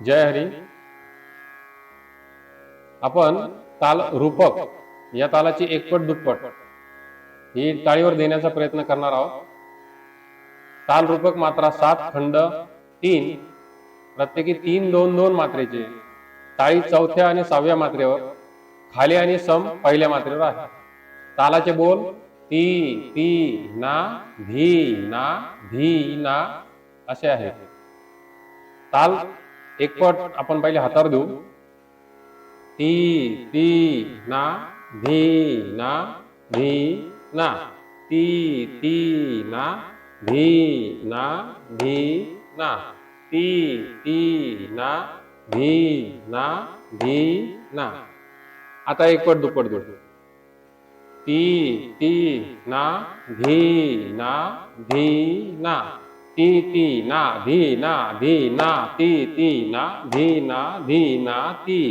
जय हरी. आपण ताल रूपक या तालाची एकपट दुप्पट ही टाळीवर देण्याचा प्रयत्न करणार आहोत. ताल रूपक मात्रा सात खंड तीन प्रत्येकी तीन दोन दोन मात्रेचे. टाळी चौथ्या आणि सहाव्या मात्रेवर खाली आणि सम पहिल्या मात्रेवर आहे. तालाचे बोल ती ती ना धी ना धी ना असे आहेत. ताल एकपट आपण पहिले हातावर देऊ. ती ती ना धी ना धी ना. ती ती ना धी ना धी ना. ती ती ना धी ना धी ना. आता एकपट दुप्पट देऊ. ती ती ना धी ना धी ना. ती ती ना धी ना धी ना ती ती ना धी ना धी ना ती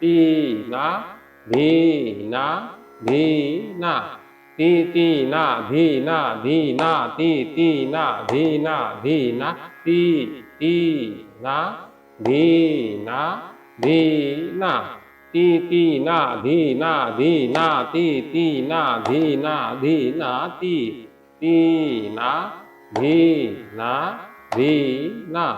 ती ना धी ना धी ना ती ती ना धी ना धी ना ती ती ना धी ना धी ना ती ती ना धी ना धी ना ती ती ना धी ना धी ना ती ती ना धी ना धी ना ती ती ना धी ना धी ना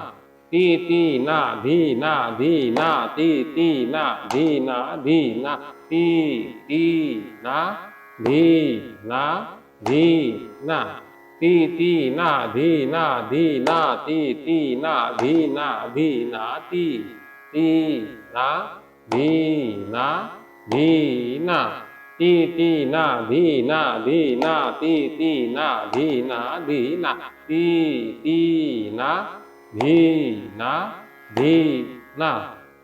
ती ती ना धी ना धी ना ती ती ना धी ना धी ना ती ती ना धी ना धी ना ती ती ना धी ना धी ना ती ती ना धी ना धी ना ती ती ना धी ना धी ना ती ती ना धी ना धी ना ती ती ना धी ना धी ना ती ती ना धी ना धी ना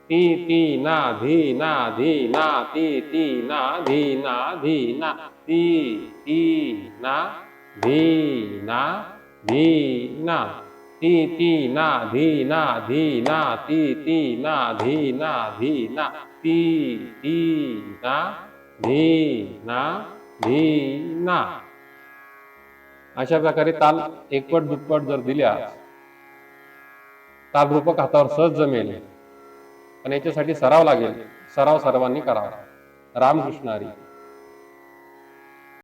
ती ती ना धी ना धी ना ती ती ना धी ना धी ना ती ती ना धी ना धी ना ती ती ना धी ना धी ना ती ती ना धी ना धी ना ती ती ना धी ना धी ना. अशा प्रकारे ताल एकपट दुप्पट जर दिल्या तालरूपक हातावर सहज जमेल. पण याच्यासाठी सराव लागेल. सराव सर्वांनी करावा. रामकृष्ण हरी.